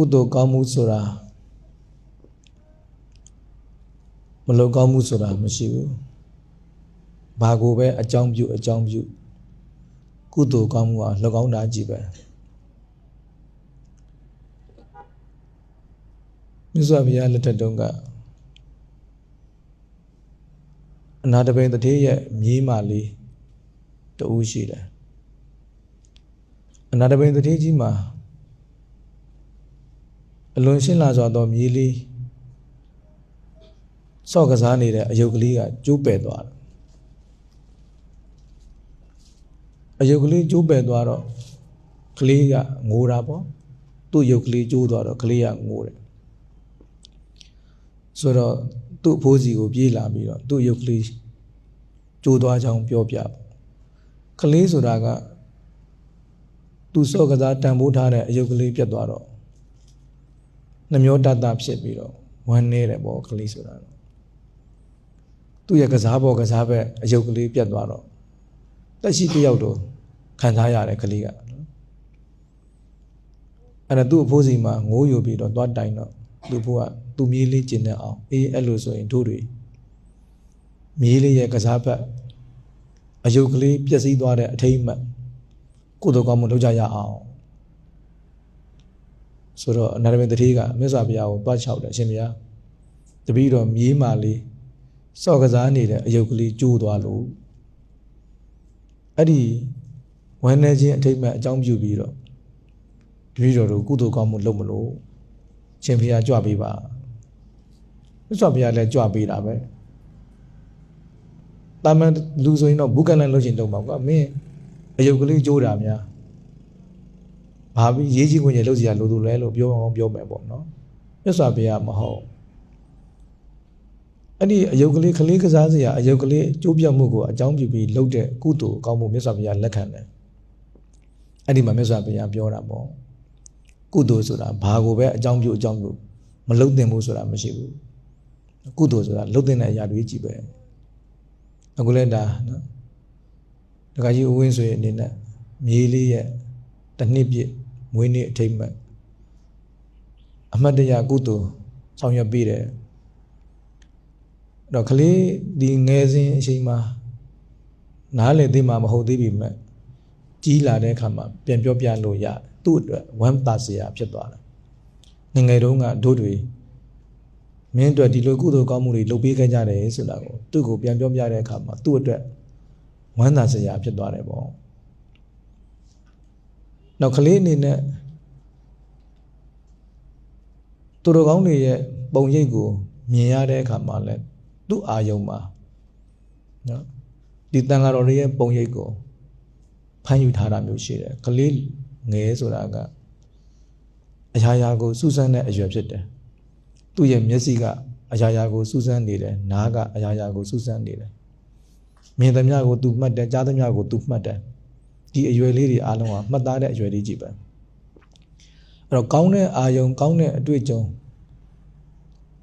ကုသိုလ်ကောင်းမှုဆိုတာမလုပ်ကောင်းမှုဆိုတာမရှိဘူးဘာကိုပဲအကြောင်းပြုအကြောင်းပြုကုသိုလ်ကောင်းမှုဟာလောက်ကောင်းတာကြည့်ပဲမြတ်စွာဘုရားလက်ထက်တုန်းကအနာတပိန်တတိရဲ့မြေးမာလေးတူရှိတယ်အနာတပိန်တတိကြီးမှာ အလွန်ရှင်းလာစွာသောမြေးလေးစော့ကစားနေတဲ့အယုတ်ကလေးကကျိုးပယ်သွားတယ်အယုတ်ကလေးကျိုးပယ်သွားတော့ကလေးကငိုတာပေါ့သူ့ယုတ်ကလေးကျိုးသွားတော့ကလေးကငိုတယ်ဆိုတော့သူ့အဖိုးစီကိုပြေးလာပြီးတော့သူ့ယုတ်ကလေးကျိုးသွားကြောင်းပြောပြပေါ့ကလေးဆိုတာကသူစော့ကစားတန်ဖိုးထားတဲ့အယုတ်ကလေးပြတ်သွားတော့ နှမျောတတဖြစ်ပြီးတော့ဝမ်းနေတယ်ပေါ့ကလေးဆိုတာတော့သူ့ရဲ့ကစားပေါ်ကစားဘက်အယုတ်ကလေးပြတ်သွားတော့တက်ရှိတစ်ယောက်တော့ခံစားရတယ်ကလေးကနော်အဲ့ဒါသူ့အဖိုးစီမှာငိုးယူပြီးတော့သွားတိုင်တော့သူ့ဘိုးကသူ့မြေးလေးကျင်နေအောင်အေးအဲ့လိုဆိုရင်တို့တွေမြေးလေးရဲ့ကစားဘက်အယုတ်ကလေးပျက်စီးသွားတဲ့အထိမ့်မှတ်ကိုယ်တော်ကောင်းမှုလုပ်ကြရအောင် ဆိုတော့အနာရမင်းတတိကမြတ်စွာဘုရားကိုတွားချောက်တယ်အရှင်ဘုရားတပည့်တော်မြေးမာလေးစော့ကစားနေတဲ့အယုတ်ကလေးကျိုးသွားလို့အဲ့ဒီဝမ်းနေခြင်းအထိတ်မဲ့အကြောင်းပြုပြီးတော့တပည့်တော်တို့ကုသိုလ်ကောင်းမှုလုပ်မလို့ရှင်ဘုရားကြွပေးပါမြတ်စွာဘုရားလည်းကြွပေးတာပဲတာမန်လူဆိုရင်တော့ဘုကလန်လုပ်ချင်တော့မှာကွာမင်းအယုတ်ကလေးကျိုးတာများ ဘာပြီးရေးကြီးခွင့်ရလုပ်စီရလို့သူလဲလို့ပြောအောင်ပြောမယ်ပေါ့နော်မြတ်စွာဘုရားမဟုတ်အဲ့ဒီအယုတ်ကလေးခလေးကစားစရာအယုတ်ကလေးကျိုးပြတ်မှုကိုအကြောင်းပြုပြီးလုပ်တဲ့ကုသိုလ်ကောင်းမှုမြတ်စွာဘုရားလက်ခံတယ်အဲ့ဒီမှာမြတ်စွာဘုရားပြောတာပေါ့ကုသိုလ်ဆိုတာဘာကိုပဲအကြောင်းပြုအကြောင်းပြုမလုပ်သင့်ဘူးဆိုတာမရှိဘူးကုသိုလ်ဆိုတာလုပ်သင့်တဲ့အရာတွေကြီးပဲအခုလဲဒါနော်ဒကာကြီးဦးဝင်းဆိုရင်အနေနဲ့မြေးလေးရဲ့တစ်နှစ်ပြည့် မွေးနေ့အထိမ့်မဲ့အမတ်တရကုသိုလ်ဆောင်ရွက်ပေးတယ်တော့ကလေးဒီငယ်စဉ်အချိန်မှာနားလည်သိမှာမဟုတ်သေးပြီမဲ့ကြီးလာတဲ့အခါမှာပြန်ပြောပြလို့ရသူ့အတွက်ဝမ်းသာစရာဖြစ်သွားတယ်ငယ်ငယ်တုန်းကတို့တွေမင်းအတွက်ဒီလိုကုသိုလ်ကောင်းမှုတွေလုပ်ပေးခဲ့ကြတယ်ဆိုတာကိုသူ့ကိုပြန်ပြောပြတဲ့အခါမှာသူ့အတွက်ဝမ်းသာစရာဖြစ်သွားတယ်ပေါ့ နောက်ကလေးအနေနဲ့သူတော်ကောင်းတွေရဲ့ပုံရိပ်ကိုမြင်ရတဲ့အခါမှာလဲသူ့အာယုံမှာနော်ဒီတန်ဃာတော်တွေရဲ့ပုံရိပ်ကိုဖမ်းယူထားတာမျိုးရှိတယ်ကလေးငယ်ဆိုတာကအရာရာကိုစူးစမ်းတဲ့အရွယ်ဖြစ်တယ်သူ့ရဲ့မျက်စိကအရာရာကိုစူးစမ်းနေတယ်နားကအရာရာကိုစူးစမ်းနေတယ်မြင်သမျှကိုသူမှတ်တယ်ကြားသမျှကိုသူမှတ်တယ် ဒီအရွယ်လေးတွေအားလုံးကမှတ်သားတဲ့အရွယ်လေးကြည့်ပဲအဲ့တော့ကောင်းတဲ့အာယုံကောင်းတဲ့အတွေ့အကြုံ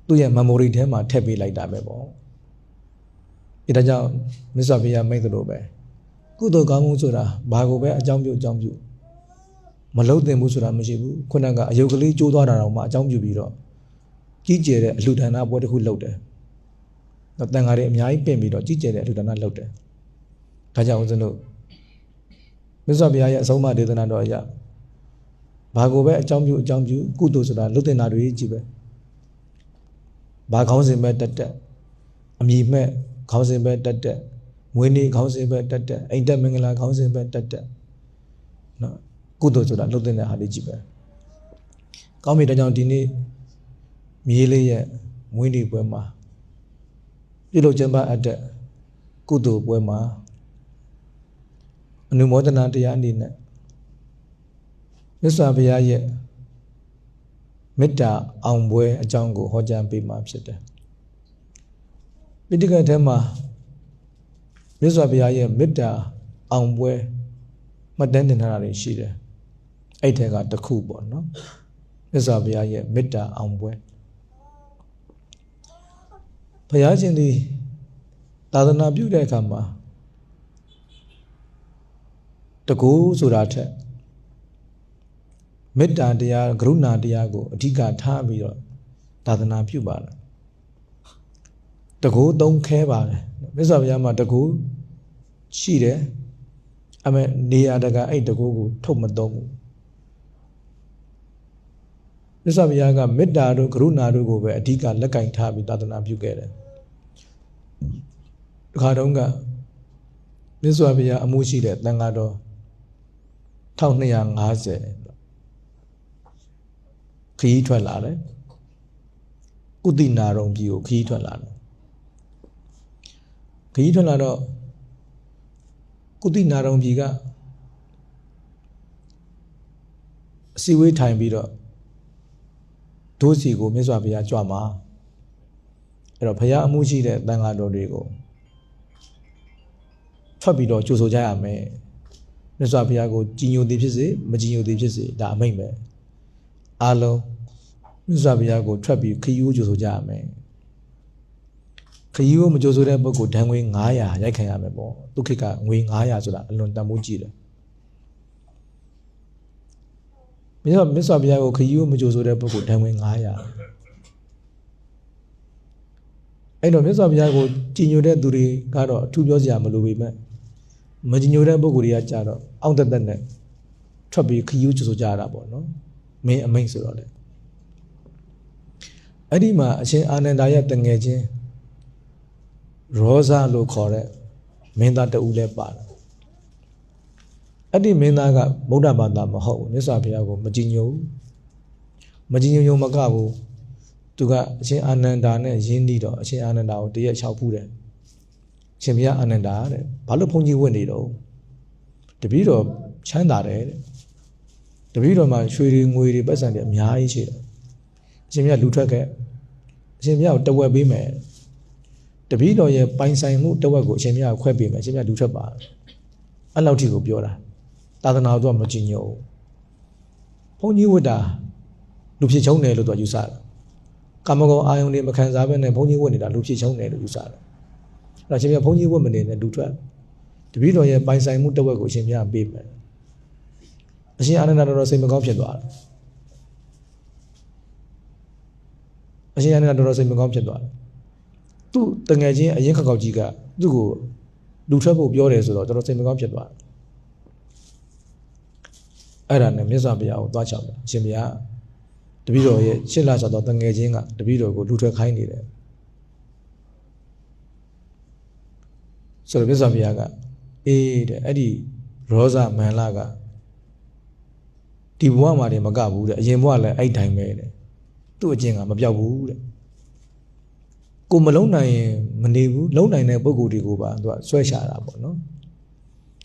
သူ့ရဲ့ memory ထဲမှာထည့်ပေးလိုက်တာပဲပေါ့အဲဒါကြောင့်မြတ်စွာဘုရားမိန့်သလိုပဲကုသိုလ်ကောင်းမှုဆိုတာဘာကိုပဲအကြောင်းပြုအကြောင်းပြုမလုံးသင်ဘူးဆိုတာမရှိဘူးခုနကအယုတ်ကလေးကျိုးသွားတာတော့မှအကြောင်းပြုပြီးတော့ကြီးကျယ်တဲ့အလှူဒါနပွဲတစ်ခုလုပ်တယ်တော့တန်ဃာတွေအများကြီးပြင်ပြီးတော့ကြီးကျယ်တဲ့အလှူဒါနလုပ်တယ်ဒါကြောင့်ဦးဇင်းတို့ မြတ်စွာဘုရားရဲ့အဆုံးအမဒေသနာတော်အရာဘာကိုပဲအကြောင်းပြုအကြောင်းပြုကုသိုလ်ဆိုတာလုပ်တင်တာတွေကြီးပဲဘာခေါင်းစဉ်ပဲတက်တက်အမိမဲ့ခေါင်းစဉ်ပဲတက်တက်မွေးနေ့ခေါင်းစဉ်ပဲတက်တက်အိမ်တက်မင်္ဂလာခေါင်းစဉ်ပဲတက်တက်နော်ကုသိုလ်ဆိုတာလုပ်တင်တဲ့ဟာလေးကြီးပဲကောင်းပြီဒါကြောင့်ဒီနေ့မြေးလေးရဲ့မွေးနေ့ပွဲမှာပြုလုပ်ကျင်းပအပ်တဲ့ကုသိုလ်ပွဲမှာ အနုမောဒနာတရားအနေနဲ့မြတ်စွာဘုရားရဲ့မေတ္တာအောင်ပွဲအကြောင်းကိုဟောကြားပေးမှာဖြစ်တယ်။ပိဋကတ်ထဲမှာမြတ်စွာဘုရားရဲ့မေတ္တာအောင်ပွဲမှတ်တမ်းတင်ထားတာတွေရှိတယ်။အဲ့ထဲကတစ်ခုပေါ့နော်။မြတ်စွာဘုရားရဲ့မေတ္တာအောင်ပွဲဘုရားရှင်သည်သာသနာပြုတဲ့အခါမှာ တကူဆိုတာထက်မေတ္တာတရားကရုဏာတရားကိုအဓိကထားပြီးတော့သာသနာပြုပါလားတကူသုံးခဲပါတယ်မြတ်စွာဘုရားမှာတကူရှိတယ်အမေနေရာတကအဲ့တကူကိုထုတ်မသုံးဘူးမြတ်စွာဘုရားကမေတ္တာတို့ကရုဏာတို့ကိုပဲအဓိကလက်ကင်ထားပြီးသာသနာပြုခဲ့တယ်ဒီခါတုန်းကမြတ်စွာဘုရားအမှုရှိတဲ့တန်ဃာတော် 1250ခရီးထွက်လာတယ်ကုတိနာရုံပြည်ကိုခရီးထွက်လာတယ်ခရီးထွက်လာတော့ကုတိနာရုံပြည်ကအစီဝေးထိုင်ပြီးတော့ဒိုးစီကိုမြတ်စွာဘုရားကြွမှာအဲ့တော့ဘုရားအမှုရှိတဲ့တန်ဃာတော်တွေကိုထွက်ပြီးတော့ကြိုဆိုကြရမယ် မြတ်စွာဘုရားကိုကြည်ညိုသည်ဖြစ်စေမကြည်ညိုသည်ဖြစ်စေဒါအမိန့်ပဲအားလုံးမြတ်စွာဘုရားကိုထွက်ပြီးခရီးကိုကြိုဆိုကြရမယ်ခရီးကိုမကြိုဆိုတဲ့ပုဂ္ဂိုလ်ဒဏ်ငွေ900ရိုက်ခံရမယ်ပေါ့ဒုက္ခကငွေ900ဆိုတာအလွန်တန်ဖိုးကြီးတယ်မြတ်စွာမြတ်စွာဘုရားကိုခရီးကိုမကြိုဆိုတဲ့ပုဂ္ဂိုလ်ဒဏ်ငွေ900အဲ့တော့မြတ်စွာဘုရားကိုကြည်ညိုတဲ့သူတွေကတော့အထူးပြောစရာမလိုပေမဲ့ မကြည်ညိုတဲ့ပုဂ္ဂိုလ်တွေကကြတော့အောင့်တက်တက်နဲ့ထွက်ပြီးခရီးကြိုဆိုကြရတာပေါ့နော်မင်းအမိန့်ဆိုတော့လေအဲ့ဒီမှာအရှင်အာနန္ဒာရဲ့တငယ်ချင်းရောဇလို့ခေါ်တဲ့မင်းသားတဦးလည်းပါတယ်အဲ့ဒီမင်းသားကဗုဒ္ဓဘာသာမဟုတ်ဘူးမြတ်စွာဘုရားကိုမကြည်ညိုဘူးမကြည်ညိုညိုမကဘူးသူကအရှင်အာနန္ဒာနဲ့ရင်းနှီးတော့အရှင်အာနန္ဒာကိုတရက်လျှောက်ဖူးတယ် ရှင်ဘုရားအာနန္ဒာတဲ့ဘာလို့ဘုန်းကြီးဝတ်နေတော့တပည့်တော်ချမ်းသာတယ်တဲ့တပည့်တော်မှာရွှေတွေငွေတွေပတ်စံတွေအများကြီးရှိတယ်အရှင်ဘုရားလူထွက်ခဲ့အရှင်ဘုရားကိုတဝက်ပေးမယ်တပည့်တော်ရဲ့ပိုင်ဆိုင်မှုတဝက်ကိုအရှင်ဘုရားခွဲပေးမယ်အရှင်ဘုရားလူထွက်ပါအဲ့လောက်ထိကိုပြောတာသာသနာတော်မကြည်ညိုဘုန်းကြီးဝတ်တာလူဖြစ်ချုံတယ်လို့သူကယူဆတယ်ကာမဂုဏ်အာယုန်တွေမခံစားဘဲနဲ့ဘုန်းကြီးဝတ်နေတာလူဖြစ်ချုံတယ်လို့ယူဆတယ် အဲ့တော့အရှင်ဘုရားဘုန်းကြီးဝတ်မနေနဲ့လူထွက်တပည့်တော်ရဲ့ပိုင်ဆိုင်မှုတဝက်ကိုအရှင်ဘုရားပေးမယ်အရှင်အာနန္ဒတော်စိတ်မကောင်းဖြစ်သွားတယ်အရှင်အာနန္ဒတော်စိတ်မကောင်းဖြစ်သွားတယ်သူ့တငယ်ချင်းအရင်ခောက်ခောက်ကြီးကသူ့ကိုလူထွက်ဖို့ပြောတယ်ဆိုတော့တော်တော်စိတ်မကောင်းဖြစ်သွားတယ်အဲ့ဒါနဲ့မြတ်စွာဘုရားကိုသွားချောက်တယ်အရှင်ဘုရားတပည့်တော်ရဲ့ရှစ်လဆိုတော့တငယ်ချင်းကတပည့်တော်ကိုလူထွက်ခိုင်းနေတယ် ဆိုတော့မြတ်စွာဘုရားကအေးတဲ့အဲ့ဒီရောဇမန်လာကဒီဘဝမှာတည်းမကဘူးတဲ့အရင်ဘဝလည်းအဲ့တိုင်းပဲတဲ့သူ့အကျင့်ကမပြောက်ဘူးတဲ့ကိုမလုံးနိုင်ရင်မနေဘူးလုံးနိုင်တဲ့ပုံကိုယ်တွေကိုပါသူကဆွဲရှာတာပေါ့နော်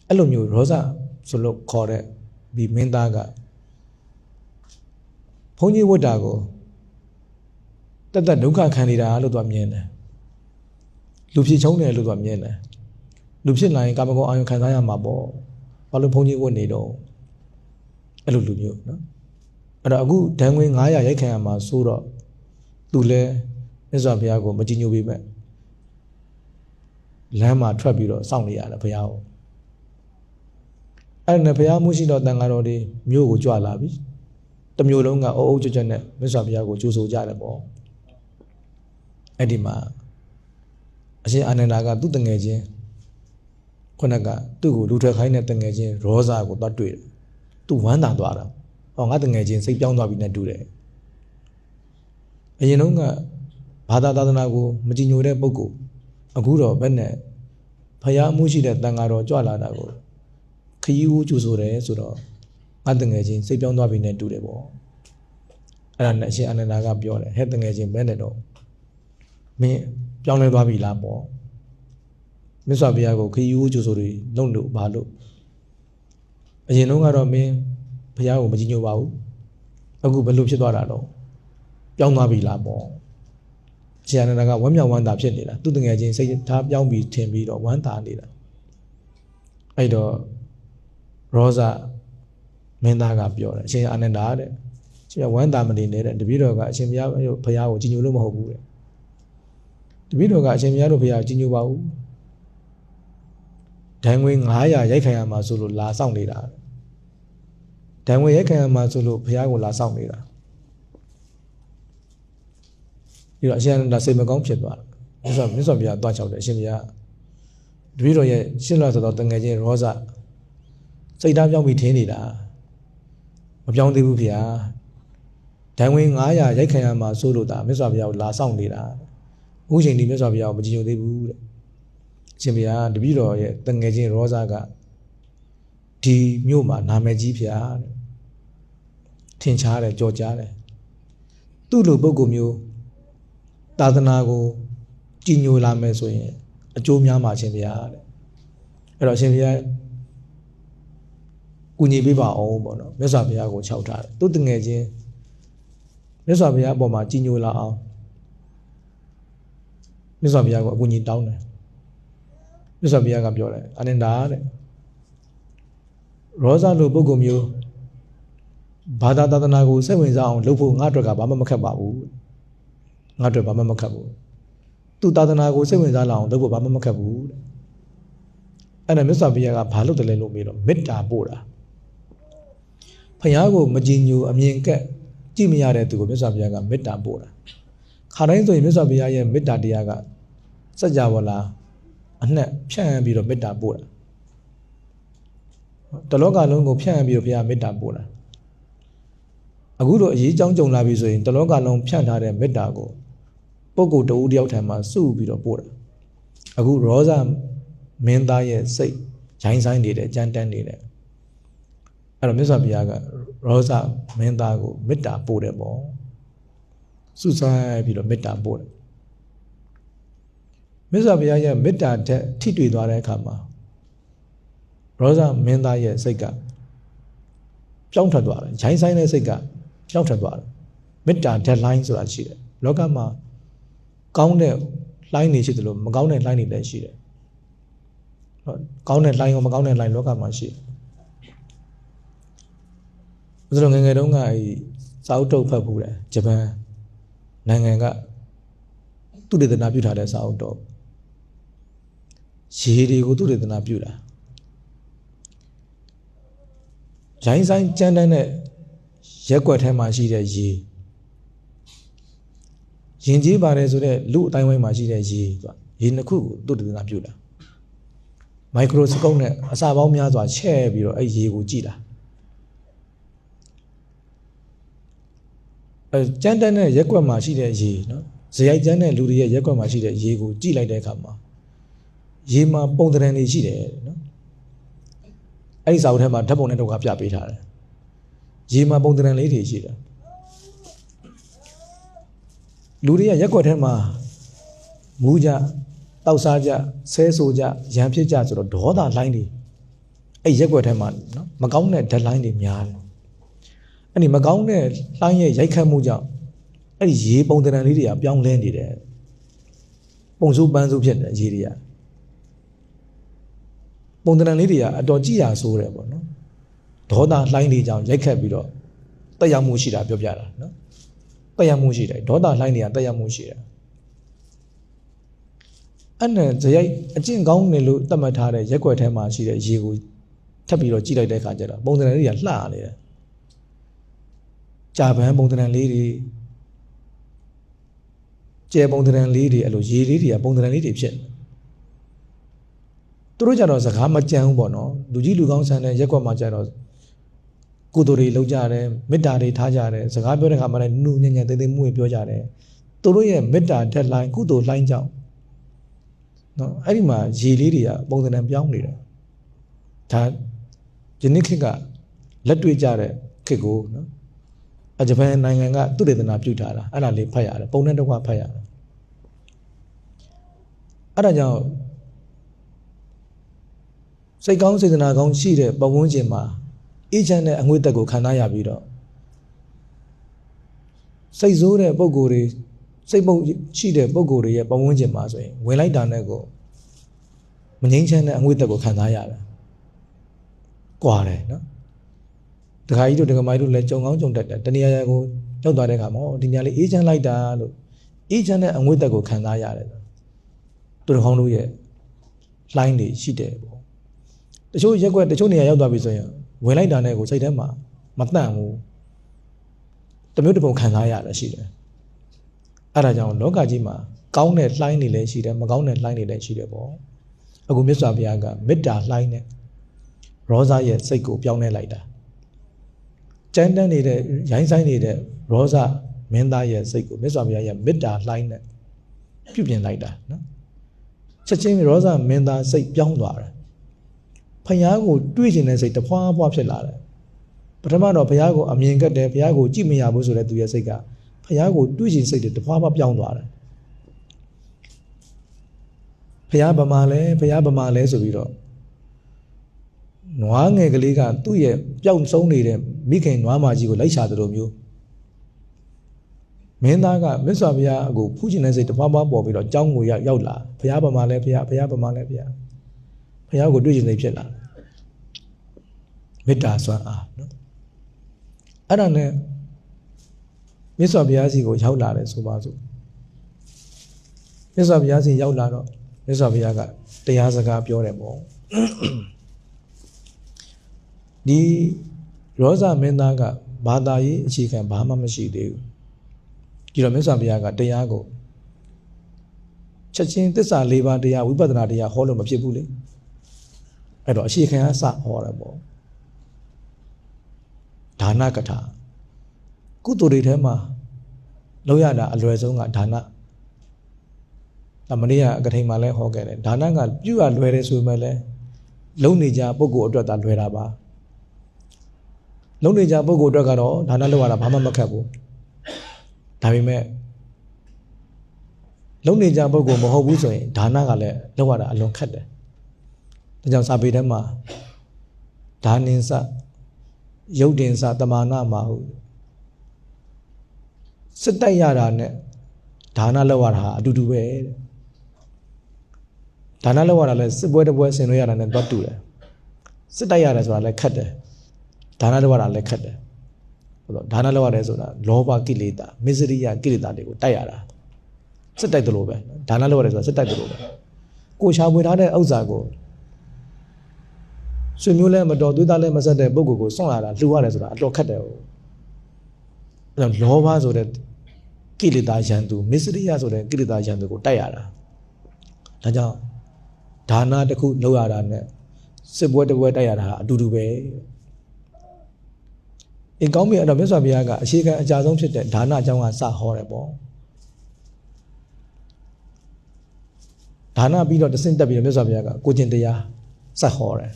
အဲ့လိုမျိုးရောဇဆိုလို့ခေါ်တဲ့ဒီမင်းသားကဘုန်းကြီးဝတ်တာကိုတက်တက်ဒုက္ခခံနေတာလို့သူကမြင်တယ်လူဖြစ်ချုံးတယ်လို့သူကမြင်တယ် လူဖြစ်လာရင်ကာမဂုဏ်အာယုခံစားရမှာပေါ့ဘာလို့ဘုန်းကြီးဝတ်နေတော့အဲ့လိုလူမျိုးနော်အဲ့တော့အခုဒဏ်ငွေ900ရိုက်ခံရမှာဆိုတော့သူလဲမြတ်စွာဘုရားကိုမကြည်ညိုပေမဲ့လမ်းမှာထွက်ပြီးတော့စောင့်နေရတယ်ဘုရားကိုအဲ့နဲ့ဘုရားမှုရှိတော်တန်ဃာတော်တွေမြို့ကိုကြွလာပြီတမျိုးလုံးကအုပ်အုပ်ကြွကြွနဲ့မြတ်စွာဘုရားကိုကြိုဆိုကြတယ်ပေါ့အဲ့ဒီမှာအရှင်အာနန္ဒာကသူ့တငယ်ချင်း ခုနကသူ့ကိုလူထွက်ခိုင်းတဲ့တငယ်ချင်းရောဇာကိုသွားတွေ့တယ်သူဝမ်းသာသွားတာဟောငါတငယ်ချင်းစိတ်ပြောင်းသွားပြီနဲ့တူတယ်အရင်တော့ကဘာသာသာသနာကိုမကြည်ညိုတဲ့ပုဂ္ဂိုလ်အခုတော့ဘယ်နဲ့ဖယားမှုရှိတဲ့တန်ဃာတော်ကြွလာတာကိုခရီးဦးကျူဆိုတယ်ဆိုတော့ငါတငယ်ချင်းစိတ်ပြောင်းသွားပြီနဲ့တူတယ်ပေါ့အဲ့ဒါနဲ့အရှင်အနန္ဒာကပြောတယ်ဟဲ့တငယ်ချင်းဘယ်နဲ့တော့မင်းပြောင်းလဲသွားပြီလားပေါ့ မြတ်စွာဘုရားကိုခရီးဦးကျူဆိုတွေလုံးလို့ဘာလို့အရင်တော့ကတော့မင်းဘုရားကိုမကြည်ညိုပါဘူးအခုဘယ်လိုဖြစ်သွားတာတော့ပြောင်းသွားပြီလားပေါ့ဆရာနန္ဒကဝမ်းမြောက်ဝမ်းသာဖြစ်နေတာသူတငယ်ချင်းစိတ်ထားပြောင်းပြီးထင်ပြီးတော့ဝမ်းသာနေတာအဲ့တော့ရောဇမင်းသားကပြောတယ်အရှင်အာနန္ဒာတဲ့ဆရာဝမ်းသာမနေနဲ့တဲ့တပည့်တော်ကအရှင်ဘုရားဘုရားကိုကြည်ညိုလို့မဟုတ်ဘူးတဲ့တပည့်တော်ကအရှင်ဘုရားတို့ဘုရားကြည်ညိုပါဘူး ဒဏ်ငွေ900ရိုက်ခံရမှာဆိုလို့လာဆောင်နေတာဒဒံဝင်ရက်ခံရမှာဆိုလို့ဘုရားကိုလာဆောင်နေတာပြီးတော့အရှင်ဒါစိတ်မကောင်းဖြစ်သွားတယ်မြတ်စွာမြတ်စွာဘုရားသွားချောက်တယ်အရှင်ဘုရားတပည့်တော်ရဲ့ရှင်းလာဆိုတော့တငယ်ချင်းရောဇစိတ်ဓာတ်ပြောင်းပြီးထင်းနေတာမပြောင်းသေးဘူးဗျာဒံဝင်900ရိုက်ခံရမှာဆိုလို့ဒါမြတ်စွာဘုရားကိုလာဆောင်နေတာအခုချိန်ဒီမြတ်စွာဘုရားကိုမကြည်ညိုသေးဘူးတဲ့ ရှင်ဘုရားတပည့်တော်ရဲ့တငယ်ချင်းရောဇကဒီမြို့မှာနာမည်ကြီးဖျားတဲ့ထင်ရှားတယ်ကြော်ကြားတယ်သူ့လိုပုဂ္ဂိုလ်မျိုးသာသနာကိုကြည်ညိုလာမယ်ဆိုရင်အကျိုးများမှာရှင်ဘုရားတဲ့အဲ့တော့ရှင်ဘုရားကူညီပေးပါအောင်ပေါ့နော်မြတ်စွာဘုရားကိုခြောက်ထားတယ်သူတငယ်ချင်းမြတ်စွာဘုရားအပေါ်မှာကြည်ညိုလာအောင်မြတ်စွာဘုရားကိုအကူအညီတောင်းတယ် မြတ်စွာဘုရားကပြောတယ်အနန္တာတဲ့ရောဇလိုပုဂ္ဂိုလ်မျိုးဘာသာသာသနာကိုစိတ်ဝင်စားအောင်လုပ်ဖို့ငါအတွက်ကဘာမှမခက်ပါဘူးငါအတွက်ဘာမှမခက်ဘူးသူသာသနာကိုစိတ်ဝင်စားလာအောင်လုပ်ဖို့ဘာမှမခက်ဘူးတဲ့အဲ့ဒါမြတ်စွာဘုရားကဘာလုပ်တယ်လဲလို့မေးတော့မေတ္တာပို့တာဖခင်ကိုမကြည်ညိုအမြင်ကက်ကြည့်မရတဲ့သူကိုမြတ်စွာဘုရားကမေတ္တာပို့တာခါတိုင်းဆိုရင်မြတ်စွာဘုရားရဲ့မေတ္တာတရားကစัจ java လာ အနှက်ဖြန့်ပြီးတော့မေတ္တာပို့တာတလောကလုံးကိုဖြန့်ပြီးတော့ဘုရားမေတ္တာပို့တာအခုတော့အရေးကြောင်းကြုံလာပြီဆိုရင်တလောကလုံးဖြန့်ထားတဲ့မေတ္တာကိုပုဂ္ဂိုလ်တဦးတယောက်ထံမှာစုပြီးတော့ပို့တာအခုရောဇမင်းသားရဲ့စိတ်ရိုင်းဆိုင်နေတယ်ကြမ်းတမ်းနေတယ်အဲ့တော့မြတ်စွာဘုရားကရောဇမင်းသားကိုမေတ္တာပို့တယ်ပေါ့စုဆိုင်ပြီးတော့မေတ္တာပို့တယ် မြတ်စွာဘုရားရဲ့မေတ္တာတဲ့ထိတွေ့သွားတဲ့အခါမှာရောဇမင်းသားရဲ့စိတ်ကပြောင်းထွက်သွားတယ်ရိုင်းဆိုင်တဲ့စိတ်ကပြောင်းထွက်သွားတယ်မေတ္တာ deadline ဆိုတာရှိတယ်လောကမှာကောင်းတဲ့ line တွေရှိတယ်လို့မကောင်းတဲ့ line တွေလည်းရှိတယ်ဟုတ်ကောင်းတဲ့ line ရောမကောင်းတဲ့ line လောကမှာရှိတယ်ဆိုတော့ငယ်ငယ်တုန်းကအဲစာအုပ်တုပ်ဖတ်ဘူးတယ်ဂျပန်နိုင်ငံကသူတေသနာပြုထားတဲ့စာအုပ်တုပ် ရေတွေကိုသူတေသနာပြုတာရိုင်းဆိုင်ကြမ်းတမ်းတဲ့ရက်ွက်ထဲမှာရှိတဲ့ရေရင်ကြီးပါတယ်ဆိုတော့လူအတိုင်းဝိုင်းမှာရှိတဲ့ရေဆိုတာရေနှစ်ခုကိုသူတေသနာပြုတာမိုက်ခရိုစကုပ်နဲ့အစာပေါင်းများစွာချဲ့ပြီးတော့အဲ့ရေကိုကြည့်တာအဲကြမ်းတမ်းတဲ့ရက်ွက်မှာရှိတဲ့ရေနော်ဇယိုက်ကျမ်းတဲ့လူတွေရဲ့ရက်ွက်မှာရှိတဲ့ရေကိုကြည့်လိုက်တဲ့အခါမှာ ရေမှာပုံသဏ္ဍာန်တွေရှိတယ်နော်အဲ့ဒီစာအုပ်ထဲမှာဓာတ်ပုံနဲ့တော့ကပြပေးထားတယ်ရေမှာပုံသဏ္ဍာန်လေးတွေရှိတယ်လူတွေကရက်ွက်ထဲမှာမူးကြတောက်စားကြဆဲဆိုကြရံဖြစ်ကြဆိုတော့ဒေါသလိုင်းတွေအဲ့ရက်ွက်ထဲမှာနော်မကောင်းတဲ့ဓာတ်လိုင်းတွေများတယ်အဲ့ဒီမကောင်းတဲ့လိုင်းရဲ့ရိုက်ခတ်မှုကြောင့်အဲ့ဒီရေပုံသဏ္ဍာန်လေးတွေကပြောင်းလဲနေတယ်ပုံစုပန်းစုဖြစ်တယ်ရေတွေက ပုံသဏ္ဍာန်လေးတွေကအတော်ကြည်ရဆိုးတယ်ပေါ့နော်ဒေါသလှိုင်းတွေကြောင့်ရိုက်ခတ်ပြီးတော့တက်ရောက်မှုရှိတာပြောပြတာနော်တက်ရောက်မှုရှိတယ်ဒေါသလှိုင်းတွေကတက်ရောက်မှုရှိတယ်အဲ့နဲ့ဇယိုက်အကျင့်ကောင်းနေလို့တတ်မှတ်ထားတဲ့ရက်ွက်ထဲမှာရှိတဲ့ရေကိုထပ်ပြီးတော့ကြည့်လိုက်တဲ့အခါကျတော့ပုံသဏ္ဍာန်လေးတွေကလှနေတယ်ကြာပန်းပုံသဏ္ဍာန်လေးတွေကျဲပုံသဏ္ဍာန်လေးတွေအဲ့လိုရေလေးတွေကပုံသဏ္ဍာန်လေးတွေဖြစ်နေ သူတို့ကြတော့စကားမကြမ်းဘူးပေါ့နော်လူကြီးလူကောင်းဆန်တဲ့ရက်ွက်မှာကြတော့ကုသိုလ်တွေလုပ်ကြတယ်မေတ္တာတွေထားကြတယ်စကားပြောတဲ့ခါမှာလည်းနုညံ့ညံ့တိတ်တိတ်မှုတွေပြောကြတယ်သူတို့ရဲ့မေတ္တာဓာတ်လိုင်းကုသိုလ်လိုင်းကြောင့်နော်အဲ့ဒီမှာရေလေးတွေကပုံသဏ္ဍာန်ပြောင်းနေတယ်ဒါယနေ့ခေတ်ကလက်တွေ့ကြတဲ့ခေတ်ကိုနော်အဂျပန်နိုင်ငံကသူတေသနာပြုထားတာအဲ့ဒါလေးဖတ်ရတယ်ပုံနဲ့တော့ဖတ်ရတယ်အဲ့ဒါကြောင့် စိတ်ကောင်းစေတနာကောင်းရှိတဲ့ပဝန်းကျင်မှာအေးချမ်းတဲ့အငွေ့သက်ကိုခံစားရပြီးတော့စိတ်ဆိုးတဲ့ပုံကိုယ်တွေစိတ်ပုတ်ရှိတဲ့ပုံကိုယ်တွေရဲ့ပဝန်းကျင်မှာဆိုရင်ဝင်လိုက်တာနဲ့ကိုမငြိမ်းချမ်းတဲ့အငွေ့သက်ကိုခံစားရတယ်။ကွာတယ်နော်။တခါကြီးတို့တက္ကမကြီးတို့လည်းကြုံကောင်းကြုံတတ်တယ်။တဏှာရကိုရောက်သွားတဲ့အခါမှာဒီညာလေးအေးချမ်းလိုက်တာလို့အေးချမ်းတဲ့အငွေ့သက်ကိုခံစားရတယ်။သူတို့ဟောင်းတို့ရဲ့လှိုင်းတွေရှိတယ်ပေါ့ တချို့ရက်ွက်တချို့နေရာရောက်သွားပြီဆိုရင်ဝင်လိုက်တာနဲ့ကိုစိတ်ထဲမှာမမတန့်ဘူးတမျိုးတစ်ပုံခံစားရတယ်ရှိတယ်အဲ့ဒါကြောင့်လောကကြီးမှာကောင်းတဲ့လှိုင်းတွေလည်းရှိတယ်မကောင်းတဲ့လှိုင်းတွေလည်းရှိတယ်ပေါ့အခုမြတ်စွာဘုရားကမေတ္တာလှိုင်းနဲ့ရောဇရဲ့စိတ်ကိုပြောင်းလဲလိုက်တာကြမ်းတမ်းနေတဲ့ရိုင်းဆိုင်နေတဲ့ရောဇမင်းသားရဲ့စိတ်ကိုမြတ်စွာဘုရားရဲ့မေတ္တာလှိုင်းနဲ့ပြုပြင်လိုက်တာနော်ချက်ချင်းရောဇမင်းသားစိတ်ပြောင်းသွားတယ် ဖယားကိုတွေးကျင်တဲ့စိတ်တဖွာဖွာဖြစ်လာတယ်ပထမတော့ဘုရားကိုအမြင်ကတ်တယ်ဘုရားကိုကြည့်မရဘူးဆိုတဲ့သူရဲ့စိတ်ကဘုရားကိုတွေးကျင်စိတ်တွေတဖွာဖွာပြောင်းသွားတယ်ဘုရားဗမာလဲဘုရားဗမာလဲဆိုပြီးတော့နွားငယ်ကလေးကသူ့ရဲ့ပျောက်ဆုံးနေတဲ့မိခင်နွားမကြီးကိုလိုက်ရှာသလိုမျိုးမင်းသားကမြတ်စွာဘုရားကိုဖူးကျင်တဲ့စိတ်တဖွာဖွာပေါ်ပြီးတော့ကြောင်းကိုရောက်ရောက်လာဘုရားဗမာလဲဘုရားဘုရားဗမာလဲဘုရားဘုရားကိုတွေ့ကျင်စိတ်ဖြစ်လာ မေတ္တာစွမ်းအားနော်အဲ့ဒါနဲ့မြတ်စွာဘုရားစီကိုရောက်လာတယ်ဆိုပါစို့မြတ်စွာဘုရားစီရောက်လာတော့မြတ်စွာဘုရားကတရားစကားပြောတယ်ပေါ့ဒီရောဇမင်းသားကဘာသာရေးအခြေခံဘာမှမရှိသေးဘူးဒီတော့မြတ်စွာဘုရားကတရားကိုချက်ချင်းသစ္စာ၄ပါးတရားဝိပဿနာတရားဟောလို့မဖြစ်ဘူးလေအဲ့တော့အခြေခံကစဟောတယ်ပေါ့ ဒါနကထာကုသိုလ်တွေထဲမှာလောက်ရတာအလွယ်ဆုံးကဒါနတမဏိယအကထိန်မှာလည်းဟောခဲ့တယ်ဒါနကပြုရလွယ်တယ်ဆိုပေမဲ့လည်းလုံနေကြပုဂ္ဂိုလ်အတွက်သာလွယ်တာပါလုံနေကြပုဂ္ဂိုလ်အတွက်ကတော့ဒါနလောက်ရတာဘာမှမခက်ဘူးဒါပေမဲ့လုံနေကြပုဂ္ဂိုလ်မဟုတ်ဘူးဆိုရင်ဒါနကလည်းလောက်ရတာအလွန်ခက်တယ်ဒါကြောင့်စာပေထဲမှာဒါနင်စ ယုတ်တင်စတမာနမှာဟုစစ်တိုက်ရတာနဲ့ဒါနလောက်ရတာအတူတူပဲတဲ့ဒါနလောက်ရတာလည်းစစ်ပွဲတစ်ပွဲဆင်လို့ရတာနဲ့တော့တူတယ်စစ်တိုက်ရတယ်ဆိုတာလည်းခက်တယ်ဒါနလောက်ရတာလည်းခက်တယ်ဟုတ်တော့ဒါနလောက်ရတယ်ဆိုတာလောဘကိလေသာမစ္စရိယကိလေသာတွေကိုတိုက်ရတာစစ်တိုက်တယ်လို့ပဲဒါနလောက်ရတယ်ဆိုတာစစ်တိုက်တယ်လို့ပဲကိုရှားပွေထားတဲ့ဥစ္စာကို ဆွေမျိုးလည်းမတော်သွေးသားလည်းမဆက်တဲ့ပုဂ္ဂိုလ်ကိုစွန့်လာတာလှူရတယ်ဆိုတာအတော်ခက်တယ်ဟုတ်အဲတော့လောဘဆိုတဲ့ကိလေသာယံသူမစ္စရိယဆိုတဲ့ကိလေသာယံသူကိုတိုက်ရတာဒါကြောင့်ဒါနတစ်ခုလုပ်ရတာနဲ့စစ်ပွဲတစ်ပွဲတိုက်ရတာအတူတူပဲအင်ကောင်းပြီအဲ့တော့မြတ်စွာဘုရားကအရှိခံအကြဆုံးဖြစ်တဲ့ဒါနအကြောင်းကစဟောတယ်ပေါ့ဒါနပြီးတော့တဆင့်တက်ပြီးတော့မြတ်စွာဘုရားကကိုကျင့်တရားစဟောတယ်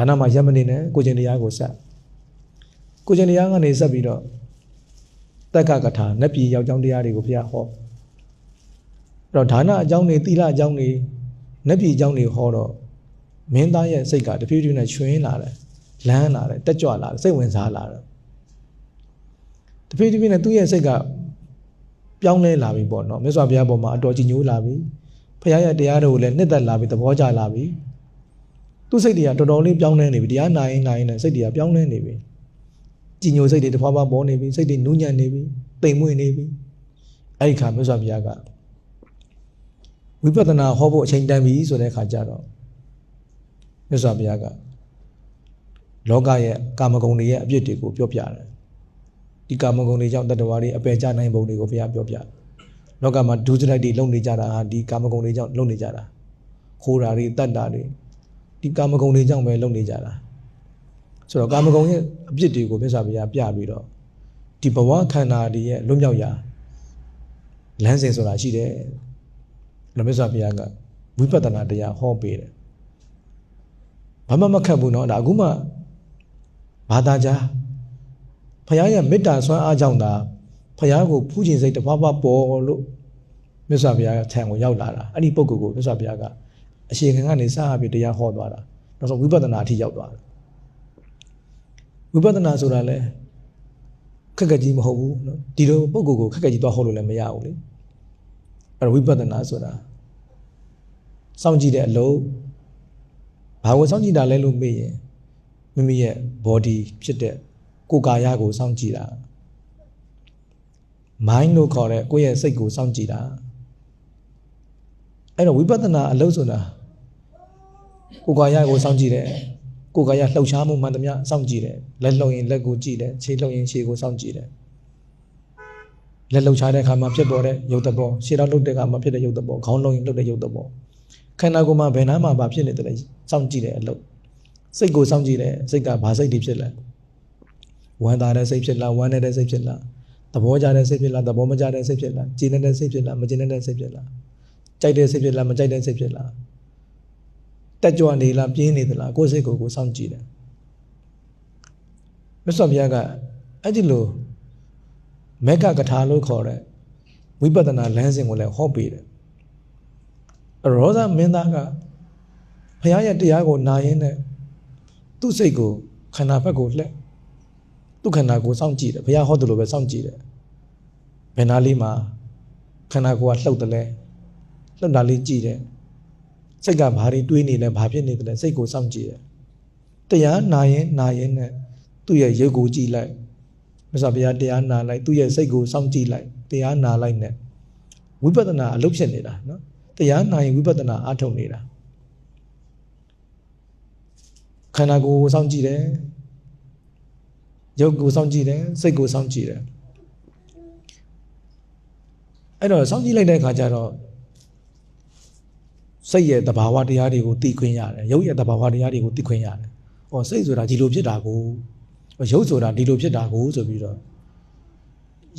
ဒါနမှာရက်မနေနဲ့ကိုကျင့်တရားကိုဆက်ကိုကျင့်တရားကနေဆက်ပြီးတော့တက္ကကထာနတ်ပြည်ယောက်ျောင်းတရားတွေကိုဘုရားဟောအဲ့တော့ဒါနအကြောင်းတွေသီလအကြောင်းတွေနတ်ပြည်အကြောင်းတွေဟောတော့မင်းသားရဲ့စိတ်ကတဖြည်းဖြည်းနဲ့ချွင်းလာတယ်လန်းလာတယ်တက်ကြွလာတယ်စိတ်ဝင်စားလာတယ်တဖြည်းဖြည်းနဲ့သူ့ရဲ့စိတ်ကပြောင်းလဲလာပြီပေါ့နော်မြတ်စွာဘုရားပေါ်မှာအတော်ကြီးညိုးလာပြီဘုရားရဲ့တရားတော်ကိုလည်းနှစ်သက်လာပြီသဘောကျလာပြီ သူ့စိတ်တွေကတော်တော်လေးပြောင်းလဲနေပြီတရားနာရင်နာရင်လည်းစိတ်တွေကပြောင်းလဲနေပြီကြည်ညိုစိတ်တွေတစ်ဖွာဖွာပေါ်နေပြီစိတ်တွေနူးညံ့နေပြီတိမ်မွေ့နေပြီအဲ့ဒီခါမြတ်စွာဘုရားကဝိပဿနာဟောဖို့အချိန်တန်ပြီဆိုတဲ့အခါကျတော့မြတ်စွာဘုရားကလောကရဲ့ကာမဂုဏ်တွေရဲ့အပြစ်တွေကိုပြောပြတယ်ဒီကာမဂုဏ်တွေကြောင့်တတ္တဝါတွေအပယ်ကျနိုင်ပုံတွေကိုဘုရားပြောပြတယ်လောကမှာဒုစရိုက်တွေလုံနေကြတာဟာဒီကာမဂုဏ်တွေကြောင့်လုံနေကြတာခိုးတာတွေတတ်တာတွေ ဒီကာမဂုဏ်တွေကြောင့်ပဲလုံနေကြတာဆိုတော့ကာမဂုဏ်ရဲ့အပြစ်တွေကိုမြတ်စွာဘုရားပြပြီးတော့ဒီဘဝခန္ဓာတွေရဲ့လွတ်မြောက်ရာလမ်းစဉ်ဆိုတာရှိတယ်။မြတ်စွာဘုရားကဝိပဿနာတရားဟောပေးတယ်။ဘာမှမခက်ဘူးเนาะဒါအခုမှဘာသာကြားဘုရားရဲ့မေတ္တာဆွမ်းအားကြောင့်ဒါဘုရားကိုဖူးခြင်းစိတ်တစ်ပါးပါပေါ်လို့မြတ်စွာဘုရားကထံကိုရောက်လာတာအဲ့ဒီပုဂ္ဂိုလ်ကိုမြတ်စွာဘုရားက အရှင်ခံကနေစပြီးတရားဟောသွားတာနောက်ဆုံးဝိပဿနာအထိရောက်သွားတယ်ဝိပဿနာဆိုတာလဲခက်ခက်ကြီးမဟုတ်ဘူးနော်ဒီလိုပုဂ္ဂိုလ်ကိုခက်ခက်ကြီးသွားဟောလို့လည်းမရဘူးလေအဲ့တော့ဝိပဿနာဆိုတာစောင့်ကြည့်တဲ့အလုပ်ဘာကိုစောင့်ကြည့်တာလဲလို့မေးရင်မိမိရဲ့ body ဖြစ်တဲ့ကိုယ်ကာယကိုစောင့်ကြည့်တာ mind လို့ခေါ်တဲ့ကိုယ့်ရဲ့စိတ်ကိုစောင့်ကြည့်တာအဲ့တော့ဝိပဿနာအလုပ်ဆိုတာ ကိုယ်ကာယကိုစောင့်ကြည့်တယ်ကိုယ်ကရလှုပ်ရှားမှုမှန်သမျှစောင့်ကြည့်တယ်လက်လှုပ်ရင်လက်ကိုကြည့်တယ်ခြေလှုပ်ရင်ခြေကိုစောင့်ကြည့်တယ်လက်လှုပ်ရှားတဲ့အခါမှာဖြစ်ပေါ်တဲ့ရုပ်သဘောခြေထောက်လှုပ်တဲ့အခါမှာဖြစ်တဲ့ရုပ်သဘောခေါင်းလှုပ်ရင်လှုပ်တဲ့ရုပ်သဘောခန္ဓာကိုယ်မှာဘယ်နှမ်းမှာဘာဖြစ်နေတယ်လဲစောင့်ကြည့်တယ်အလုပ်စိတ်ကိုစောင့်ကြည့်တယ်စိတ်ကဘာစိတ်တွေဖြစ်လဲဝမ်းသာတဲ့စိတ်ဖြစ်လားဝမ်းနေတဲ့စိတ်ဖြစ်လားသဘောကြတဲ့စိတ်ဖြစ်လားသဘောမကြတဲ့စိတ်ဖြစ်လားကြည်နေတဲ့စိတ်ဖြစ်လားမကြည်နေတဲ့စိတ်ဖြစ်လားကြိုက်တဲ့စိတ်ဖြစ်လားမကြိုက်တဲ့စိတ်ဖြစ်လား တက်ကြွနေလားပြင်းနေသလားကိုယ်စိတ်ကိုယ်ကိုစောင့်ကြည့်တယ်မြတ်စွာဘုရားကအဲ့ဒီလိုမေကကထာလို့ခေါ်တဲ့ဝိပဿနာလမ်းစဉ်ကိုလည်းဟောပေးတယ်ရောသမင်းသားကဘုရားရဲ့တရားကိုနာရင်းနဲ့သူ့စိတ်ကိုခန္ဓာဘက်ကိုလှည့်သူ့ခန္ဓာကိုစောင့်ကြည့်တယ်ဘုရားဟောတယ်လို့ပဲစောင့်ကြည့်တယ်ဘယ်နာလေးမှာခန္ဓာကိုယ်ကလှုပ်တယ်လဲလှုပ်တာလေးကြည့်တယ် စိတ်ကဘာတွေတွေးနေလဲဘာဖြစ်နေတယ်လဲစိတ်ကိုစောင့်ကြည့်တယ်တရားနာရင်နာရင်နဲ့သူ့ရဲ့ရုပ်ကိုကြည့်လိုက်မြတ်စွာဘုရားတရားနာလိုက်သူ့ရဲ့စိတ်ကိုစောင့်ကြည့်လိုက်တရားနာလိုက်နဲ့ဝိပဿနာအလုပ်ဖြစ်နေတာနော်တရားနာရင်ဝိပဿနာအထုတ်နေတာခန္ဓာကိုယ်ကိုစောင့်ကြည့်တယ်ရုပ်ကိုစောင့်ကြည့်တယ်စိတ်ကိုစောင့်ကြည့်တယ်အဲ့တော့စောင့်ကြည့်လိုက်တဲ့အခါကျတော့ စိတ်ရဲ့တဘာဝတရားတွေကိုသိခွင့်ရတယ်ရုပ်ရဲ့တဘာဝတရားတွေကိုသိခွင့်ရတယ်။အော်စိတ်ဆိုတာဒီလိုဖြစ်တာကိုရုပ်ဆိုတာဒီလိုဖြစ်တာကိုဆိုပြီးတော့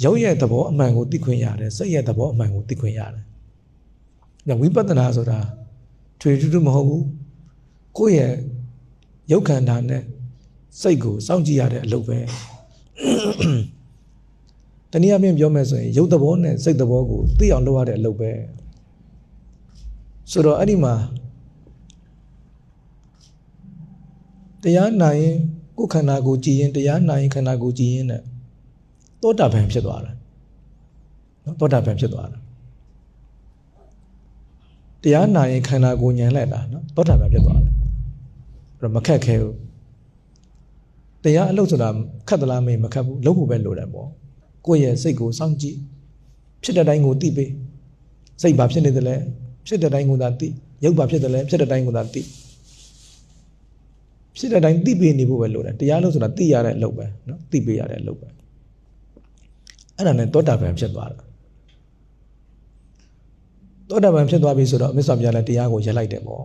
ရုပ်ရဲ့သဘောအမှန်ကိုသိခွင့်ရတယ်စိတ်ရဲ့သဘောအမှန်ကိုသိခွင့်ရတယ်။ညဝိပဿနာဆိုတာထွေထူးထူးမဟုတ်ဘူး။ကိုယ့်ရဲ့ရုပ်ခန္ဓာနဲ့စိတ်ကိုစောင့်ကြည့်ရတဲ့အလုပ်ပဲ။တနည်းအားဖြင့်ပြောမယ်ဆိုရင်ရုပ်သဘောနဲ့စိတ်သဘောကိုသိအောင်လုပ်ရတဲ့အလုပ်ပဲ။ ဆိုတော့အဲ့ဒီမှာတရားနာရင်ကိုယ်ခန္ဓာကိုကြည်ရင်တရားနာရင်ခန္ဓာကိုကြည်ရင်နဲ့သောတာပန်ဖြစ်သွားတယ်နော်သောတာပန်ဖြစ်သွားတယ်တရားနာရင်ခန္ဓာကိုညံလိုက်တာနော်သောတာပန်ဖြစ်သွားတယ်အဲ့တော့မခက်ခဲဘူးတရားအလုပ်ဆိုတာခက်သလားမေးမခက်ဘူးလုပ်ဖို့ပဲလိုတယ်ပေါ့ကိုယ့်ရဲ့စိတ်ကိုစောင့်ကြည့်ဖြစ်တဲ့တိုင်းကိုသိပေးစိတ်ဘာဖြစ်နေတယ်လဲ ဖြစ်တဲ့တိုင်းကိုသာသိရုပ်ဘာဖြစ်တယ်လဲဖြစ်တဲ့တိုင်းကိုသာသိဖြစ်တဲ့တိုင်းသိပေးနေဖို့ပဲလိုတယ်တရားလို့ဆိုတာသိရတဲ့အလုပ်ပဲနော်သိပေးရတဲ့အလုပ်ပဲအဲ့ဒါနဲ့သောတာပန်ဖြစ်သွားတာသောတာပန်ဖြစ်သွားပြီဆိုတော့မြတ်စွာဘုရားလည်းတရားကိုရက်လိုက်တယ်ပေါ့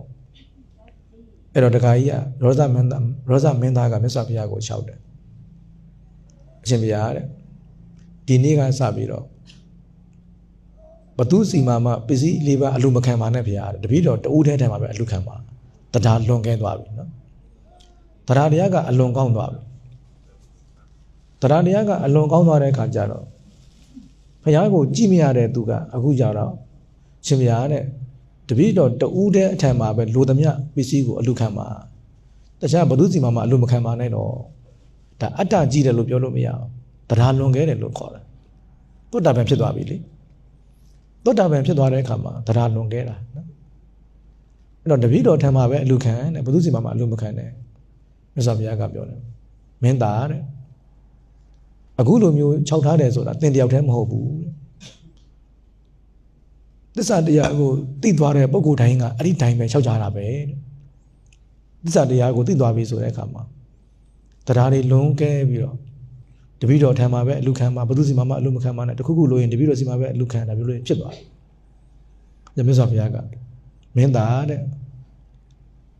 အဲ့တော့တခါကြီးကရောသမင်းသားရောသမင်းသားကမြတ်စွာဘုရားကိုလျှောက်တယ်အရှင်ဘုရားတဲ့ဒီနေ့ကစပြီးတော့ ဘသူစီမာမပစ္စည်းလေးပါအလူမခံပါနဲ့ဗျာတပည့်တော်တူးထဲထဲမှာပဲအလူခံပါတရားလွန်ကဲသွားပြီနော်တရားတရားကအလွန်ကောင်းသွားပြီတရားတရားကအလွန်ကောင်းသွားတဲ့အခါကျတော့ဘုရားကိုကြည့်မရတဲ့သူကအခုကြတော့ရှင်ဗျာတဲ့တပည့်တော်တူးတဲ့အထံမှာပဲလိုသမျှပစ္စည်းကိုအလူခံပါတခြားဘသူစီမာမအလူမခံပါနဲ့တော့ဒါအတ္တကြီးတယ်လို့ပြောလို့မရဘူးတရားလွန်ကဲတယ်လို့ခေါ်တယ်တုတ်တာပဲဖြစ်သွားပြီလေ သောတာပန်ဖြစ်သွားတဲ့အခါမှာတရားလွန်ခဲ့တာနော်အဲ့တော့တပည့်တော်ထံမှာပဲအလူခံတဲ့ဘုသူစီမှာမှအလူမခံတဲ့မြတ်စွာဘုရားကပြောတယ်မင်းသားတဲ့အခုလိုမျိုးခြောက်ထားတယ်ဆိုတာသင်တယောက်တည်းမဟုတ်ဘူးတဲ့သစ္စာတရားကိုသိသွားတဲ့ပုဂ္ဂိုလ်တိုင်းကအဲ့ဒီတိုင်းပဲခြောက်ကြတာပဲတဲ့သစ္စာတရားကိုသိသွားပြီဆိုတဲ့အခါမှာတရားတွေလွန်ကဲပြီးတော့ တပည့်တော်ထံမှာပဲအလူခံမှာဘုသူစီမှာမှအလူမခံမှာနဲ့တခုခုလို့ရင်တပည့်တော်စီမှာပဲအလူခံတာမျိုးလို့ဖြစ်သွားတယ်။မြတ်စွာဘုရားကမင်းသားတဲ့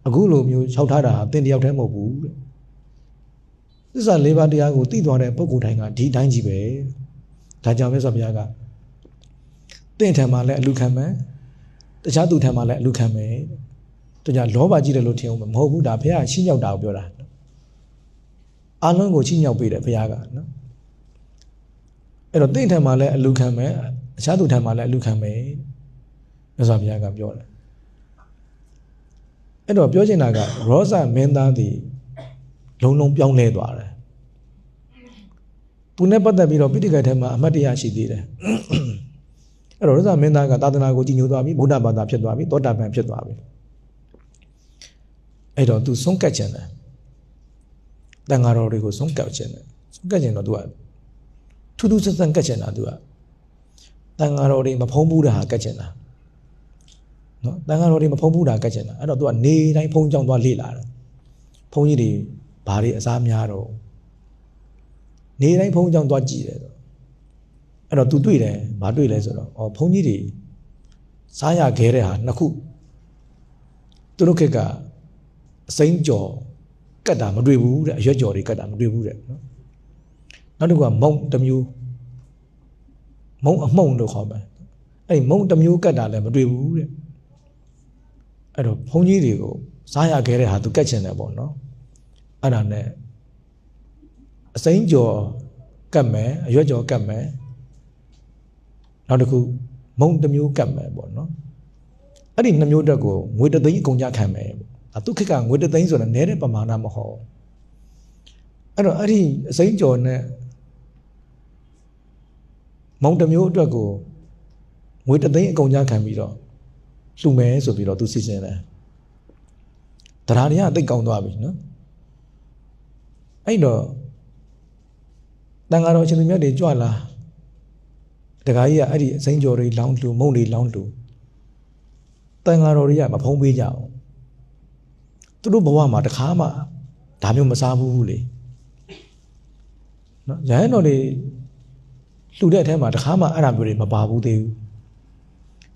အခုလိုမျိုးခြောက်ထားတာသင်တယောက်တည်းမဟုတ်ဘူးတဲ့။သစ္စာလေးပါးတရားကိုသိသွားတဲ့ပုဂ္ဂိုလ်တိုင်းကဒီတိုင်းကြီးပဲ။ဒါကြောင့်မြတ်စွာဘုရားကသင်ထံမှာလည်းအလူခံမယ်။တခြားသူထံမှာလည်းအလူခံမယ်။တကြလောဘကြီးတယ်လို့ထင်အောင်မဟုတ်ဘူးဒါဘုရားရှင်းရောက်တာကိုပြောတာ။ အလုံးကိုချိမြောက်ပေးတယ်ဘုရားကနော်အဲ့တော့တင့်ထံမှာလည်းအလူခံမယ်အခြားသူထံမှာလည်းအလူခံမယ်မြတ်စွာဘုရားကပြောတယ်အဲ့တော့ပြောချင်တာကရောဇမင်းသားသည်လုံးလုံးပြောင်းလဲသွားတယ်သူနဲ့ပတ်သက်ပြီးတော့ပိဋကတ်ထဲမှာအမှတ်တရရှိသေးတယ်အဲ့တော့ရောဇမင်းသားကသာသနာကိုကြီးညိုသွားပြီဗုဒ္ဓဘာသာဖြစ်သွားပြီသောတာပန်ဖြစ်သွားပြီအဲ့တော့သူဆုံးကတ်ချင်တယ် တန်ဃာတော်တွေကိုဆုံးကပ်ခြင်းတယ်ဆုံးကပ်ခြင်းတော့သူကထူးထူးဆန်းဆန်းကပ်ခြင်းတာသူကတန်ဃာတော်တွေမဖုံးဘူးတာဟာကပ်ခြင်းတာနော်တန်ဃာတော်တွေမဖုံးဘူးတာကပ်ခြင်းတာအဲ့တော့သူကနေတိုင်းဖုံးကြောင်းသွားလေ့လာတယ်ဘုန်းကြီးတွေဘာတွေအစားများတော့နေတိုင်းဘုန်းကြီးကြောင့်သွားကြည့်တယ်ဆိုအဲ့တော့ तू တွေ့တယ်ဘာတွေ့လဲဆိုတော့ဩဘုန်းကြီးတွေစားရခဲတဲ့ဟာနှစ်ခုသူတို့ခက်ကအစိမ့်ကြော် ကတ်တာမတွေ့ဘူးတဲ့အရွက်ကြော်တွေကတ်တာမတွေ့ဘူးတဲ့နော်နောက်တစ်ခုကမုံတစ်မျိုးမုံအမှုံလို့ခေါ်မယ်အဲ့ဒီမုံတစ်မျိုးကတ်တာလည်းမတွေ့ဘူးတဲ့အဲ့တော့ဘုန်းကြီးတွေကိုစားရခဲတဲ့ဟာသူကတ်ချင်တယ်ပေါ့နော်အဲ့ဒါနဲ့အစိမ့်ကြော်ကတ်မယ်အရွက်ကြော်ကတ်မယ်နောက်တစ်ခုမုံတစ်မျိုးကတ်မယ်ပေါ့နော်အဲ့ဒီနှစ်မျိုးတက်ကိုငွေတစ်သိန်းအကုန်ကြခံမယ်ပေါ့ အတုခက်ကငွေတစ်သိန်းဆိုတာနည်းတဲ့ပမာဏမဟုတ်အဲ့တော့အဲ့ဒီအစိမ့်ကြော်နဲ့မုံတစ်မျိုးအတွက်ကိုငွေတစ်သိန်းအကုန်ကြခံပြီးတော့လှူမယ်ဆိုပြီးတော့သူစီစဉ်တယ်တရားတွေကတိတ်ကောင်းသွားပြီနော်အဲ့တော့တန်ဃာတော်အရှင်သူမြတ်တွေကြွလာတခါကြီးကအဲ့ဒီအစိမ့်ကြော်တွေလောင်းလှူမုံတွေလောင်းလှူတန်ဃာတော်တွေကမဖုံးပေးကြအောင် သူတို့ဘဝမှာတခါမှဒါမျိုးမစားဘူးလေနော်ရဟန်းတော်တွေလှူတဲ့အထက်မှာတခါမှအဲ့ဒါမျိုးတွေမပါဘူးသေးဘူး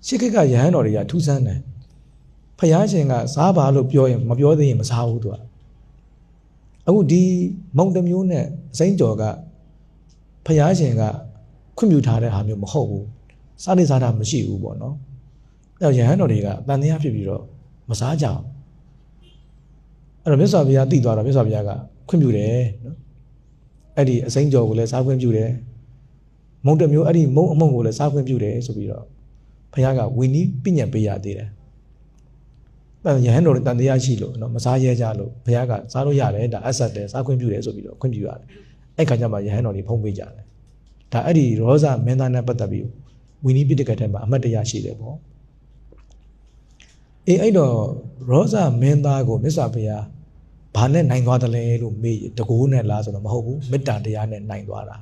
ရှစ်ခက်ကရဟန်းတော်တွေကထူးဆန်းတယ်ဖယားရှင်ကစားပါလို့ပြောရင်မပြောသေးရင်မစားဘူးသူကအခုဒီမုံတစ်မျိုးနဲ့အစိမ့်ကြော်ကဖယားရှင်ကခွင့်ပြုထားတဲ့ဟာမျိုးမဟုတ်ဘူးစားနေစားတာမရှိဘူးပေါ့နော်အဲ့တော့ရဟန်းတော်တွေကတန်တရားဖြစ်ပြီးတော့မစားကြအောင် အဲ့တော့မြတ်စွာဘုရားတည်သွားတော့မြတ်စွာဘုရားကခွင့်ပြုတယ်နော်အဲ့ဒီအစိမ့်ကြော်ကိုလည်းစားခွင့်ပြုတယ်မုံတစ်မျိုးအဲ့ဒီမုံအမုံကိုလည်းစားခွင့်ပြုတယ်ဆိုပြီးတော့ဘုရားကဝီနီးပြညတ်ပေးရသေးတယ်အဲ့ရဟန်းတော်တွေတန်တရားရှိလို့နော်မစားရဲကြလို့ဘုရားကစားလို့ရတယ်ဒါအဆက်တယ်စားခွင့်ပြုတယ်ဆိုပြီးတော့ခွင့်ပြုရတယ်အဲ့ခါကျမှရဟန်းတော်တွေဖုံးပေးကြတယ်ဒါအဲ့ဒီရောဇမင်းသားနဲ့ပတ်သက်ပြီးဝီနီးပိဋကတ်ထဲမှာအမှတ်တရရှိတယ်ပေါ့ အေးအဲ့တော့ရောဇမင်းသားကိုမြတ်စွာဘုရားဘာနဲ့နိုင်သွားတယ်လဲလို့မေးတကူနဲ့လားဆိုတော့မဟုတ်ဘူးမေတ္တာတရားနဲ့နိုင်သွားတာ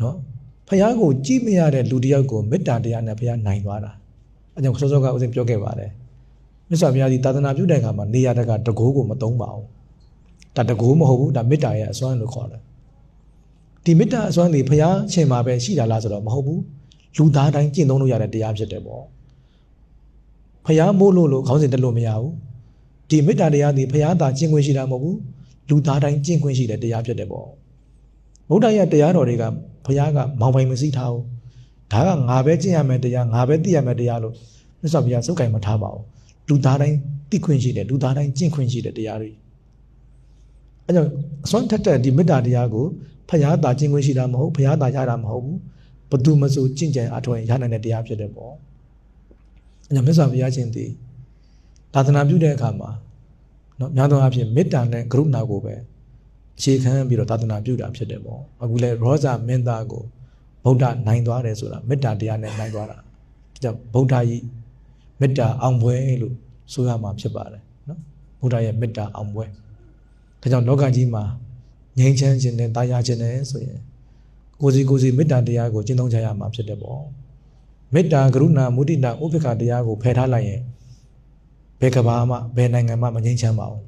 နော်ဖះကိုကြည့်မရတဲ့လူတစ်ယောက်ကိုမေတ္တာတရားနဲ့ဖះနိုင်သွားတာအဲကြောင့်စောစောကဥစဉ်ပြောခဲ့ပါတယ်မြတ်စွာဘုရားဒီသာသနာပြုတဲ့အခါမှာနေရာတကတကိုးကိုမသုံးပါဘူးဒါတကိုးမဟုတ်ဘူးဒါမေတ္တာရဲ့အစွမ်းလို့ခေါ်တယ်ဒီမေတ္တာအစွမ်းတွေဖះရှင်မှာပဲရှိတာလားဆိုတော့မဟုတ်ဘူးလူသားတိုင်းကျင့်သုံးလို့ရတဲ့တရားဖြစ်တယ်ပေါ့ ဖះမို့လို့လို့ခေါင်းစဉ်တက်လို့မရဘူးဒီမေတ္တာတရားဒီဖះသာကျင့်ခွင့်ရှိတာမဟုတ်ဘူးလူသားတိုင်းကျင့်ခွင့်ရှိတဲ့တရားဖြစ်တယ်ပေါ့ဗုဒ္ဓရဲ့တရားတော်တွေကဘုရားကမောင်ပိုင်မစည်းထားဘူးဒါကငါပဲကျင့်ရမယ်တရားငါပဲသိရမယ်တရားလို့မြတ်စွာဘုရားစုပ်ကင်မထားပါဘူးလူသားတိုင်းသိခွင့်ရှိတယ်လူသားတိုင်းကျင့်ခွင့်ရှိတဲ့တရားတွေအဲကြောင့်အစွမ်းထက်တဲ့ဒီမေတ္တာတရားကိုဘုရားသာကျင့်ခွင့်ရှိတာမဟုတ်ဘုရားသာရတာမဟုတ်ဘူးဘသူမဆိုကျင့်ကြံအထောက်ရနိုင်တဲ့တရားဖြစ်တယ်ပေါ့ အဲကြောင့်မြတ်စွာဘုရားရှင်သည်သာသနာပြုတဲ့အခါမှာနော်များသောအားဖြင့်မေတ္တာနဲ့ကရုဏာကိုပဲအခြေခံပြီးတော့သာသနာပြုတာဖြစ်တယ်ပေါ့အခုလဲရောဇမင်းသားကိုဗုဒ္ဓနိုင်သွားတယ်ဆိုတာမေတ္တာတရားနဲ့နိုင်သွားတာကြောင့်ဗုဒ္ဓကြီးမေတ္တာအောင်ပွဲလို့ဆိုရမှာဖြစ်ပါတယ်နော်ဗုဒ္ဓရဲ့မေတ္တာအောင်ပွဲဒါကြောင့်လောကကြီးမှာငြိမ်းချမ်းခြင်းနဲ့တာယာခြင်းနဲ့ဆိုရင်ကိုစီကိုစီမေတ္တာတရားကိုကျင့်သုံးကြရမှာဖြစ်တယ်ပေါ့ မေတ္တာကရုဏာမုဒိတာဥပေက္ခတရားကိုဖယ်ထားလိုက်ရင်ဘယ်ကဘာမှဘယ်နိုင်ငံမှမငြိမ်းချမ်းပါဘူး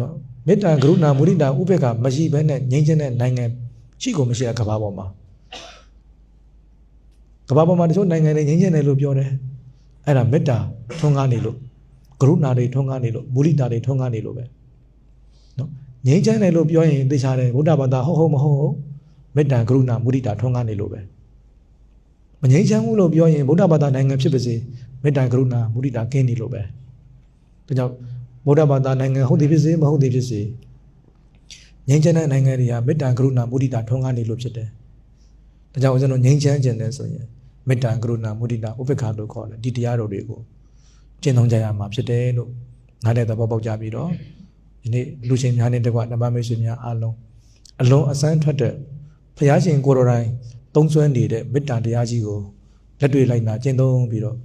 နော်မေတ္တာကရုဏာမုဒိတာဥပေက္ခမရှိဘဲနဲ့ငြိမ်းချမ်းတဲ့နိုင်ငံရှိကိုမရှိတဲ့ကဘာပေါ်မှာကဘာပေါ်မှာတချို့နိုင်ငံတွေငြိမ်းချမ်းတယ်လို့ပြောတယ်အဲ့ဒါမေတ္တာထွန်းကားနေလို့ကရုဏာတွေထွန်းကားနေလို့မုဒိတာတွေထွန်းကားနေလို့ပဲနော်ငြိမ်းချမ်းတယ်လို့ပြောရင်သိချတယ်ဗုဒ္ဓဘာသာဟုတ်ဟုတ်မဟုတ်ဟုတ်မေတ္တာကရုဏာမုဒိတာထွန်းကားနေလို့ပဲ မငြိမ်းချမ်းဘူးလို့ပြောရင်ဗုဒ္ဓဘာသာနိုင်ငံဖြစ်ပါစေမေတ္တာကရုဏာမုဒိတာကင်းနေလို့ပဲဒါကြောင့်ဗုဒ္ဓဘာသာနိုင်ငံဟုတ်သည်ဖြစ်စေမဟုတ်သည်ဖြစ်စေငြိမ်းချမ်းတဲ့နိုင်ငံတွေကမေတ္တာကရုဏာမုဒိတာထွန်းကားနေလို့ဖြစ်တယ်။ဒါကြောင့်ဦးဇင်းတို့ငြိမ်းချမ်းခြင်းတဲ့ဆိုရင်မေတ္တာကရုဏာမုဒိတာဥပေက္ခလို့ခေါ်တယ်ဒီတရားတော်တွေကိုကျင့်သုံးကြရမှာဖြစ်တယ်လို့နားလည်သဘောပေါက်ကြပြီးတော့ဒီနေ့လူချင်းများနဲ့တကွဓမ္မမိတ်ဆွေများအားလုံးအလုံးအစမ်းထွက်တဲ့ဘုရားရှင်ကိုယ်တော်တိုင် သုံးဆွဲနေတဲ့မေတ္တာတရားကြီးကိုလက်တွေ့လိုက်နာကျင့်သုံးပြီးတော့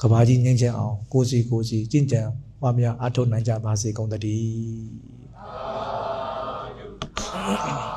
ကဘာကြီးငြိမ်းချမ်းအောင်ကိုစီကိုစီကျင့်ကြံပွားများအားထုတ်နိုင်ကြပါစေကုန်သတည်း